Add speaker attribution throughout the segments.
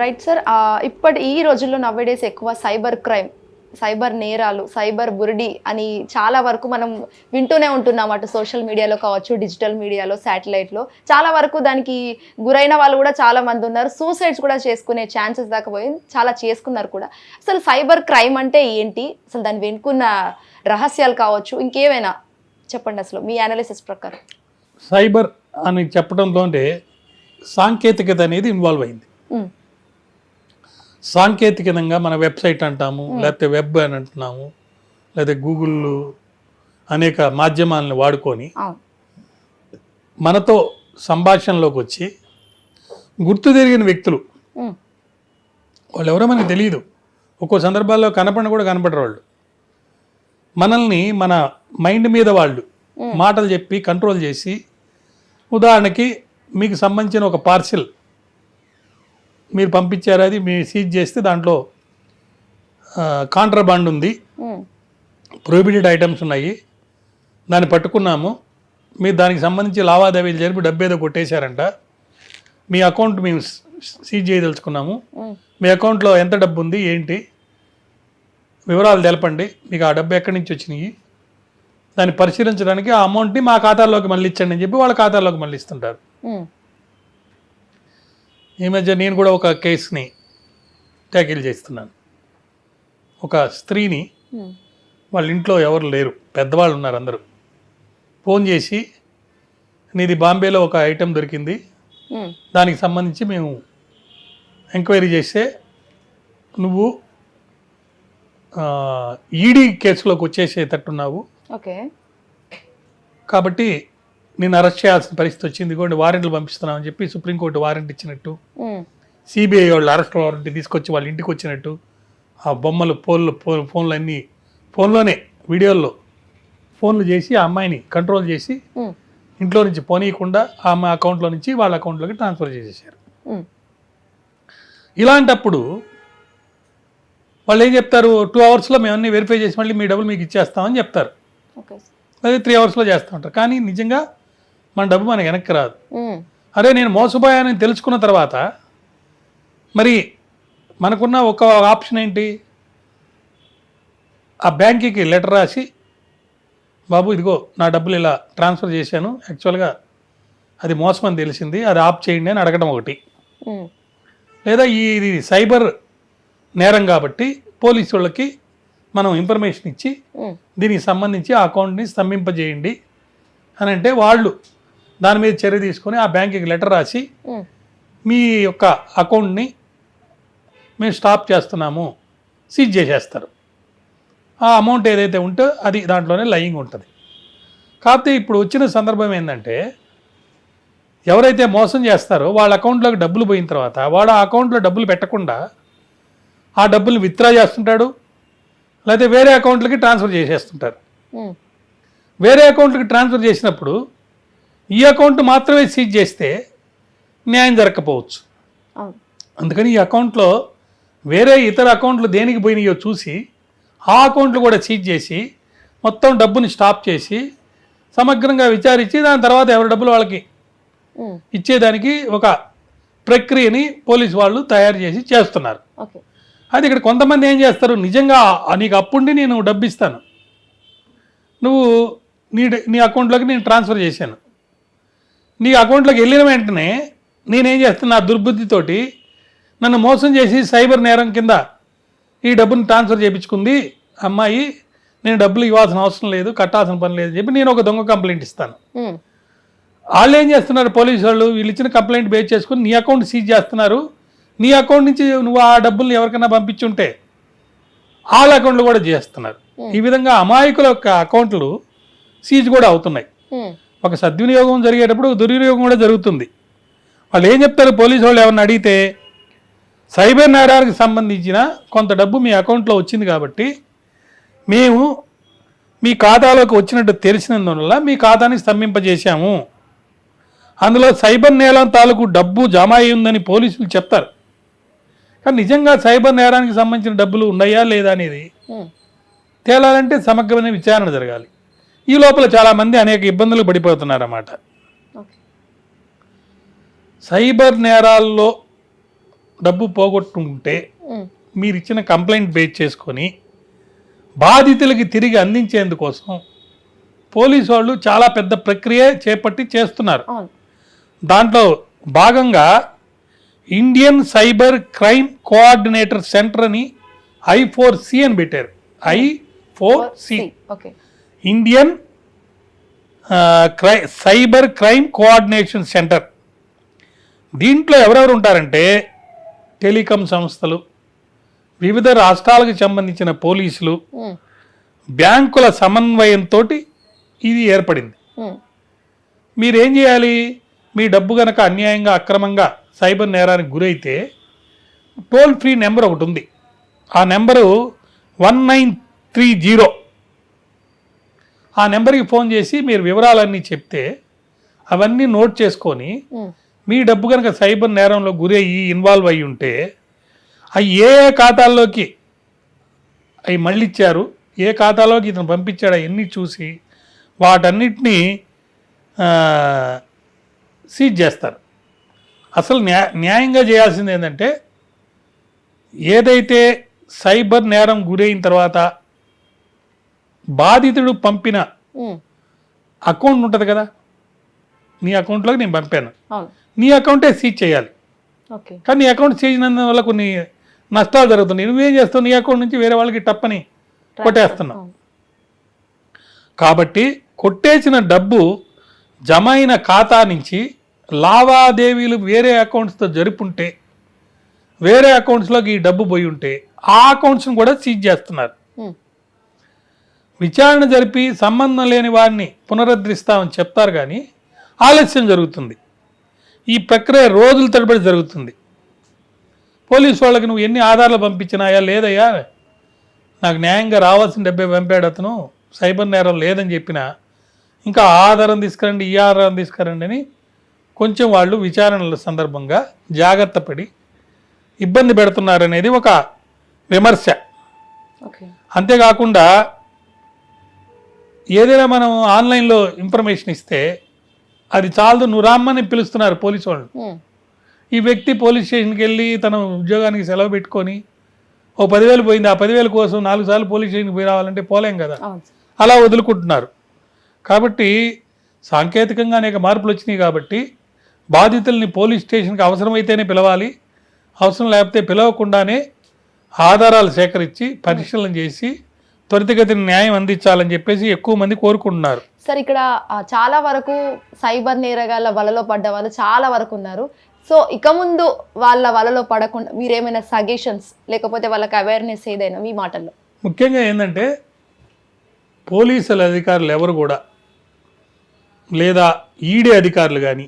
Speaker 1: Right sir ఇప్పటి ఈ రోజుల్లో నవ్వేడేస్ ఎక్కువ సైబర్ క్రైమ్ సైబర్ నేరాలు సైబర్ బురిడి అని చాలా వరకు మనం వింటూనే ఉంటున్నాం అటు సోషల్ మీడియాలో కావచ్చు డిజిటల్ మీడియాలో శాటిలైట్లో చాలా వరకు దానికి గురైన వాళ్ళు కూడా చాలా మంది ఉన్నారు. సూసైడ్స్ కూడా చేసుకునే ఛాన్సెస్ దాకా పోయింది చాలా చేసుకున్నారు కూడా. అసలు సైబర్ క్రైమ్ అంటే ఏంటి? అసలు దాని వెనుకున్న రహస్యాలు కావచ్చు ఇంకేమైనా చెప్పండి అసలు మీ అనాలిసిస్ ప్రకారం.
Speaker 2: సైబర్ అని చెప్పడంతోనే సాంకేతికత అనేది ఇన్వాల్వ్ అయింది.
Speaker 1: ఉమ్,
Speaker 2: సాంకేతికంగా మన వెబ్సైట్ అంటాము లేకపోతే వెబ్ అని అంటున్నాము లేకపోతే గూగుల్ అనేక మాధ్యమాలను వాడుకొని మనతో సంభాషణలోకి వచ్చి గుర్తు తిరిగిన వ్యక్తులు. వాళ్ళు ఎవరో మనకు తెలియదు ఒక్కో సందర్భాల్లో కనపడిన కూడా కనపడరు వాళ్ళు. మనల్ని మన మైండ్ మీద వాళ్ళు మాటలు చెప్పి కంట్రోల్ చేసి ఉదాహరణకి మీకు సంబంధించిన ఒక పార్సిల్ మీరు పంపించారు అది మీరు సీజ్ చేస్తే దాంట్లో కాంట్రాబాండ్ ఉంది. ప్రొహిబిటెడ్ ఐటమ్స్ ఉన్నాయి. దాన్ని పట్టుకున్నాము. మీరు దానికి సంబంధించి లావాదేవీలు జరిపి డబ్బు ఏదో కొట్టేశారంట. మీ అకౌంట్ మేము సీజ్ చేయదలుచుకున్నాము. మీ అకౌంట్లో ఎంత డబ్బు ఉంది ఏంటి? వివరాలు తెలపండి. మీకు ఆ డబ్బు ఎక్కడి నుంచి వచ్చినాయి? దాన్ని పరిశీలించడానికి ఆ అమౌంట్ని మా ఖాతాలోకి మళ్ళీ ఇచ్చండి అని చెప్పి వాళ్ళ ఖాతాలోకి మళ్ళీ ఇస్తుంటారు. ఈ మధ్య నేను కూడా ఒక కేసుని ట్యాకిల్ చేస్తున్నాను. ఒక స్త్రీని వాళ్ళ ఇంట్లో ఎవరు లేరు పెద్దవాళ్ళు ఉన్నారు అందరూ. ఫోన్ చేసి నీది బాంబేలో ఒక ఐటెం దొరికింది. దానికి సంబంధించి మేము ఎంక్వైరీ చేస్తే నువ్వు ఈడీ కేసులోకి వచ్చేసేటట్టున్నావు.
Speaker 1: ఓకే.
Speaker 2: కాబట్టి నేను అరెస్ట్ చేయాల్సిన పరిస్థితి వచ్చింది. ఇదిగోండి వారెంట్లు పంపిస్తున్నామని చెప్పి సుప్రీంకోర్టు వారెంట్ ఇచ్చినట్టు సిబిఐ వాళ్ళు అరెస్ట్ వారెంట్ తీసుకొచ్చి వాళ్ళ ఇంటికి వచ్చినట్టు ఆ బొమ్మలు ఫోన్లు ఫోన్లు అన్నీ ఫోన్లోనే వీడియోల్లో ఫోన్లు చేసి ఆ అమ్మాయిని కంట్రోల్ చేసి ఇంట్లో నుంచి పోనీయకుండా ఆ అమ్మాయి అకౌంట్లో నుంచి వాళ్ళ అకౌంట్లోకి ట్రాన్స్ఫర్ చేసేసారు. ఇలాంటప్పుడు వాళ్ళు ఏం చెప్తారు? టూ అవర్స్లో మేము అన్ని వెరిఫై చేసి మళ్ళీ మీ డబ్బులు మీకు ఇచ్చేస్తామని చెప్తారు. అదే త్రీ అవర్స్లో చేస్తూ ఉంటారు. కానీ నిజంగా మన డబ్బు మనకి వెనక్కి రాదు. అరే నేను మోసపోయానని తెలుసుకున్న తర్వాత మరి మనకున్న ఒక ఆప్షన్ ఏంటి? ఆ బ్యాంక్కి లెటర్ రాసి బాబు ఇదిగో నా డబ్బులు ఇలా ట్రాన్స్ఫర్ చేశాను. యాక్చువల్గా అది మోసం అని తెలిసింది. అది ఆప్ చేయండి అని అడగడం ఒకటి. లేదా ఈ ఇది సైబర్ నేరం కాబట్టి పోలీసు వాళ్ళకి మనం ఇన్ఫర్మేషన్ ఇచ్చి దీనికి సంబంధించి ఆ అకౌంట్ని స్తంభింపజేయండి అని అంటే వాళ్ళు దాని మీద చర్య తీసుకొని ఆ బ్యాంక్కి లెటర్ రాసి మీ యొక్క అకౌంట్ని మేము స్టాప్ చేస్తున్నాము సీజ్ చేసేస్తారు. ఆ అమౌంట్ ఏదైతే ఉందో అది దాంట్లోనే లయింగ్ ఉంటుంది. కాకపోతే ఇప్పుడు వచ్చిన సందర్భం ఏంటంటే ఎవరైతే మోసం చేస్తారో వాళ్ళ అకౌంట్లోకి డబ్బులు పోయిన తర్వాత వాడు ఆ అకౌంట్లో డబ్బులు పెట్టకుండా ఆ డబ్బులు విత్డ్రా చేస్తుంటాడు లేకపోతే వేరే అకౌంట్లకి ట్రాన్స్ఫర్ చేసేస్తుంటారు. వేరే అకౌంట్కి ట్రాన్స్ఫర్ చేసినప్పుడు ఈ అకౌంట్ మాత్రమే సీజ్ చేస్తే న్యాయం జరగకపోవచ్చు. అందుకని ఈ అకౌంట్లో వేరే ఇతర అకౌంట్లు దేనికి పోయినాయో చూసి ఆ అకౌంట్లు కూడా సీజ్ చేసి మొత్తం డబ్బుని స్టాప్ చేసి సమగ్రంగా విచారించి దాని తర్వాత ఎవరి డబ్బులు వాళ్ళకి ఇచ్చేదానికి ఒక ప్రక్రియని పోలీసు వాళ్ళు తయారు చేసి చేస్తున్నారు. అది ఇక్కడ కొంతమంది ఏం చేస్తారు? నిజంగా నీకు అప్పుండి నేను డబ్బు ఇస్తాను నువ్వు నీ నీ అకౌంట్లోకి నేను ట్రాన్స్ఫర్ చేశాను. నీ అకౌంట్లోకి వెళ్ళిన వెంటనే నేనేం చేస్తున్నా దుర్బుద్ధితోటి నన్ను మోసం చేసి సైబర్ నేరం కింద ఈ డబ్బుని ట్రాన్స్ఫర్ చేయించుకుంది. అమ్మాయి నేను డబ్బులు ఇవ్వాల్సిన అవసరం లేదు కట్టాల్సిన పని లేదు చెప్పి నేను ఒక దొంగ కంప్లైంట్ ఇస్తాను. వాళ్ళు ఏం చేస్తున్నారు పోలీసు వాళ్ళు? వీళ్ళు ఇచ్చిన కంప్లైంట్ బేస్ చేసుకుని నీ అకౌంట్ సీజ్ చేస్తున్నారు. నీ అకౌంట్ నుంచి నువ్వు ఆ డబ్బుల్ని ఎవరికైనా పంపించుంటే వాళ్ళ అకౌంట్లు కూడా చేస్తున్నారు. ఈ విధంగా అమాయకుల యొక్క అకౌంట్లు సీజ్ కూడా అవుతున్నాయి. ఒక సద్వినియోగం జరిగేటప్పుడు దుర్వినియోగం కూడా జరుగుతుంది. వాళ్ళు ఏం చెప్తారు? పోలీసు వాళ్ళు ఎవరిని అడిగితే సైబర్ నేరానికి సంబంధించిన కొంత డబ్బు మీ అకౌంట్లో వచ్చింది కాబట్టి మేము మీ ఖాతాలోకి వచ్చినట్టు తెలిసినందువల్ల మీ ఖాతాని స్తంభింపజేశాము. అందులో సైబర్ నేరం తాలూకు డబ్బు జమ అయి ఉందని పోలీసులు చెప్తారు. కానీ నిజంగా సైబర్ నేరానికి సంబంధించిన డబ్బులు ఉన్నాయా లేదా అనేది తేలాలంటే సమగ్రమైన విచారణ జరగాలి. ఈ లోపల చాలామంది అనేక ఇబ్బందులు పడిపోతున్నారన్నమాట. సైబర్ నేరాల్లో డబ్బు పోగొట్టుకుంటే మీరు ఇచ్చిన కంప్లైంట్ బేస్ చేసుకొని బాధితులకి తిరిగి అందించేందుకోసం పోలీసు వాళ్ళు చాలా పెద్ద ప్రక్రియ చేపట్టి చేస్తున్నారు. దాంట్లో భాగంగా Indian cyber crime coordinator centre అని ఐ ఫోర్ సి అని పెట్టారు. I four C.
Speaker 1: Okay.
Speaker 2: Indian cry cyber crime coordination centre దీంట్లో ఎవరెవరు ఉంటారంటే టెలికాం సంస్థలు వివిధ రాష్ట్రాలకు సంబంధించిన పోలీసులు బ్యాంకుల సమన్వయంతో ఇది ఏర్పడింది. మీరేం చేయాలి? మీ డబ్బు గనక అన్యాయంగా అక్రమంగా సైబర్ నేరానికి గురైతే టోల్ ఫ్రీ నెంబర్ ఒకటి ఉంది. ఆ number one nine three zero. ఆ నెంబర్కి ఫోన్ చేసి మీరు వివరాలన్నీ చెప్తే అవన్నీ నోట్ చేసుకొని మీ డబ్బు కనుక సైబర్ నేరంలో గురి అయ్యి ఇన్వాల్వ్ అయ్యి ఉంటే అవి ఏ ఏ ఖాతాల్లోకి అవి మళ్ళీ ఇచ్చారు ఏ ఖాతాలోకి ఇతను పంపించాడు అవన్నీ చూసి వాటన్నిటినీ సీజ్ చేస్తారు. అసలు న్యా న్యాయంగా చేయాల్సింది ఏంటంటే ఏదైతే సైబర్ నేరం గురైన తర్వాత బాధితుడు పంపిన అకౌంట్ ఉంటుంది కదా? నీ అకౌంట్లోకి నేను పంపాను. నీ అకౌంటే సీజ్ చేయాలి. కానీ నీ అకౌంట్ సీజ్ వల్ల కొన్ని నష్టాలు జరుగుతున్నాయి. నువ్వేం చేస్తావు? నీ అకౌంట్ నుంచి వేరే వాళ్ళకి టప్పని కొట్టేస్తున్నావు. కాబట్టి కొట్టేసిన డబ్బు జమ అయిన ఖాతా నుంచి లావాదేవీలు వేరే అకౌంట్స్తో జరుపుంటే వేరే అకౌంట్స్లోకి ఈ డబ్బు పోయి ఉంటే ఆ అకౌంట్స్ని కూడా సీజ్ చేస్తున్నారు. విచారణ జరిపి సంబంధం లేని వారిని పునరుద్ధరిస్తామని చెప్తారు కానీ ఆలస్యం జరుగుతుంది. ఈ ప్రక్రియ రోజుల తరబడి జరుగుతుంది. పోలీసు వాళ్ళకి నువ్వు ఎన్ని ఆధారాలు పంపించినాయా లేదయ్యా? నాకు న్యాయంగా రావాల్సిన డబ్బే పంపాడు అతను సైబర్ నేరం లేదని చెప్పినా ఇంకా ఆధారం తీసుకురండి ఈ ఆధారం తీసుకురండి అని కొంచెం వాళ్ళు విచారణల సందర్భంగా జాగ్రత్త పడి ఇబ్బంది పెడుతున్నారనేది ఒక విమర్శ. అంతేకాకుండా ఏదైనా మనం ఆన్లైన్లో ఇన్ఫర్మేషన్ ఇస్తే అది చాలదు నువ్వు రామ్మని పిలుస్తున్నారు పోలీసు వాళ్ళు. ఈ వ్యక్తి పోలీస్ స్టేషన్కి వెళ్ళి తన ఉద్యోగానికి సెలవు పెట్టుకొని ఓ పదివేలు పోయింది ఆ పదివేల కోసం నాలుగు సార్లు పోలీస్ స్టేషన్కి పోయి రావాలంటే పోలేం కదా. అలా వదులుకుంటున్నారు. కాబట్టి సాంకేతికంగా అనేక మార్పులు వచ్చినాయి కాబట్టి బాధితుల్ని పోలీస్ స్టేషన్కి అవసరమైతేనే పిలవాలి అవసరం లేకపోతే పిలవకుండానే ఆధారాలు సేకరించి పరిశీలన చేసి త్వరితగతిన న్యాయం అందించాలని చెప్పేసి ఎక్కువ మంది కోరుకుంటున్నారు.
Speaker 1: సార్ ఇక్కడ చాలా వరకు సైబర్ నేరగాళ్ళ వలలో పడ్డ వాళ్ళు చాలా వరకు ఉన్నారు. సో ఇక ముందు వాళ్ళ వలలో పడకుండా మీరేమైనా సజెషన్స్ లేకపోతే వాళ్ళకి అవేర్నెస్ ఏదైనా మీ మాటల్లో?
Speaker 2: ముఖ్యంగా ఏంటంటే పోలీసుల అధికారులు ఎవరు కూడా లేదా ఈడీ అధికారులు కానీ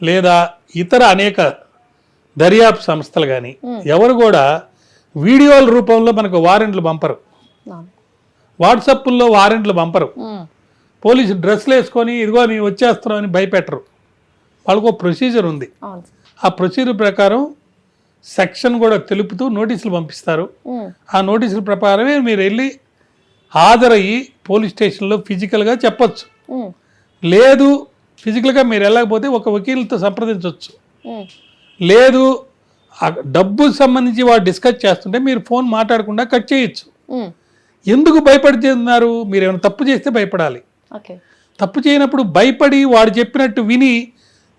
Speaker 2: లేదా ఇతర అనేక దర్యాప్తు సంస్థలు కానీ. ఎవరు కూడా వీడియోల రూపంలో మనకు వారెంట్లు పంపరు.
Speaker 1: అవును.
Speaker 2: వాట్సాప్ల్లో వారెంట్లు పంపరు. పోలీసు డ్రెస్లు వేసుకొని ఇదిగో మేము వచ్చేస్తున్నాం అని భయపెట్టరు. వాళ్ళకు ఒక ప్రొసీజర్ ఉంది. ఆ ప్రొసీజర్ ప్రకారం సెక్షన్ కూడా తెలుపుతూ నోటీసులు పంపిస్తారు. ఆ. నోటీసుల ప్రకారమే మీరు వెళ్ళి హాజరయ్యి పోలీస్ స్టేషన్లో ఫిజికల్గా చెప్పొచ్చు. లేదు ఫిజికల్గా మీరు వెళ్ళకపోతే ఒక వకీల్తో సంప్రదించవచ్చు లేదు డబ్బు సంబంధించి వాడు డిస్కస్ చేస్తుంటే మీరు ఫోన్ మాట్లాడకుండా కట్ చేయొచ్చు. ఎందుకు భయపడుతున్నారు? మీరు ఏమైనా తప్పు చేస్తే భయపడాలి. తప్పు చేయనప్పుడు భయపడి వాడు చెప్పినట్టు విని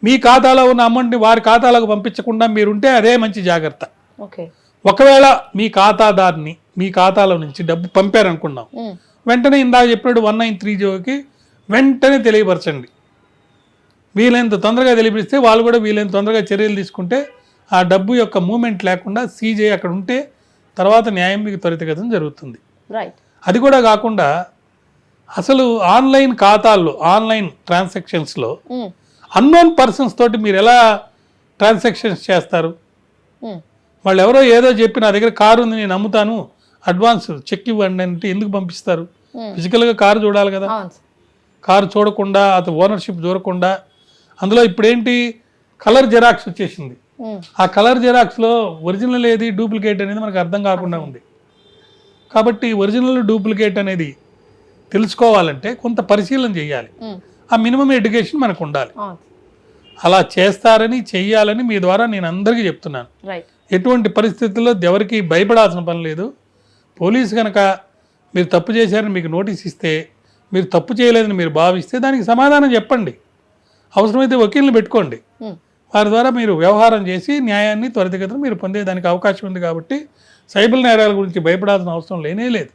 Speaker 2: మీ ఖాతాలో ఉన్న అమౌంట్ని వారి ఖాతాలోకి పంపించకుండా మీరుంటే అదే మంచి జాగ్రత్త.
Speaker 1: ఓకే.
Speaker 2: ఒకవేళ మీ ఖాతాదారుని మీ ఖాతాలో నుంచి డబ్బు పంపారనుకున్నాం. వెంటనే ఇందాక చెప్పినట్టు వన్ నైన్ త్రీ జీరోకి వెంటనే తెలియపరచండి. వీలైనంత తొందరగా తెలియపరిస్తే వాళ్ళు కూడా వీలైనంత తొందరగా చర్యలు తీసుకుంటే ఆ డబ్బు యొక్క మూమెంట్ లేకుండా సీజ్ అక్కడ ఉంటే తర్వాత న్యాయం మీకు త్వరితగతం జరుగుతుంది.
Speaker 1: రైట్
Speaker 2: అది కూడా కాకుండా అసలు ఆన్లైన్ ఖాతాల్లో ఆన్లైన్ ట్రాన్సాక్షన్స్లో
Speaker 1: ఉమ్,
Speaker 2: అన్నోన్ పర్సన్స్ తోటి మీరు ఎలా ట్రాన్సాక్షన్స్ చేస్తారు?
Speaker 1: ఉమ్,
Speaker 2: వాళ్ళు ఎవరో ఏదో చెప్పి నా దగ్గర కారు ఉంది నేను అమ్ముతాను అడ్వాన్స్ చెక్ ఇవ్వండి అంటే ఎందుకు పంపిస్తారు? ఫిజికల్గా కారు చూడాలి కదా. కారు చూడకుండా అతను ఓనర్షిప్ చూడకుండా అందులో ఇప్పుడేంటి? కలర్ జెరాక్స్ వచ్చేసింది. ఆ కలర్ జెరాక్స్లో ఒరిజినల్ ఏది? డూప్లికేట్ అనేది మనకు అర్థం కాకుండా ఉంది. కాబట్టి ఒరిజినల్ డూప్లికేట్ అనేది తెలుసుకోవాలంటే కొంత పరిశీలన చేయాలి. ఆ మినిమం ఎడ్యుకేషన్ మనకు ఉండాలి అలా చేస్తారని చెయ్యాలని మీ ద్వారా నేను అందరికీ చెప్తున్నాను. ఎటువంటి పరిస్థితుల్లో ఎవరికి భయపడాల్సిన పని లేదు. పోలీసు కనుక మీరు తప్పు చేశారని మీకు నోటీస్ ఇస్తే మీరు తప్పు చేయలేదని మీరు భావిస్తే దానికి సమాధానం చెప్పండి. అవసరమైతే వకీల్ని పెట్టుకోండి. వారి ద్వారా మీరు వ్యవహారం చేసి న్యాయాన్ని త్వరితగతిన మీరు పొందేదానికి అవకాశం ఉంది కాబట్టి సైబర్ నేరాల గురించి భయపడాల్సిన అవసరం లేనే లేదు.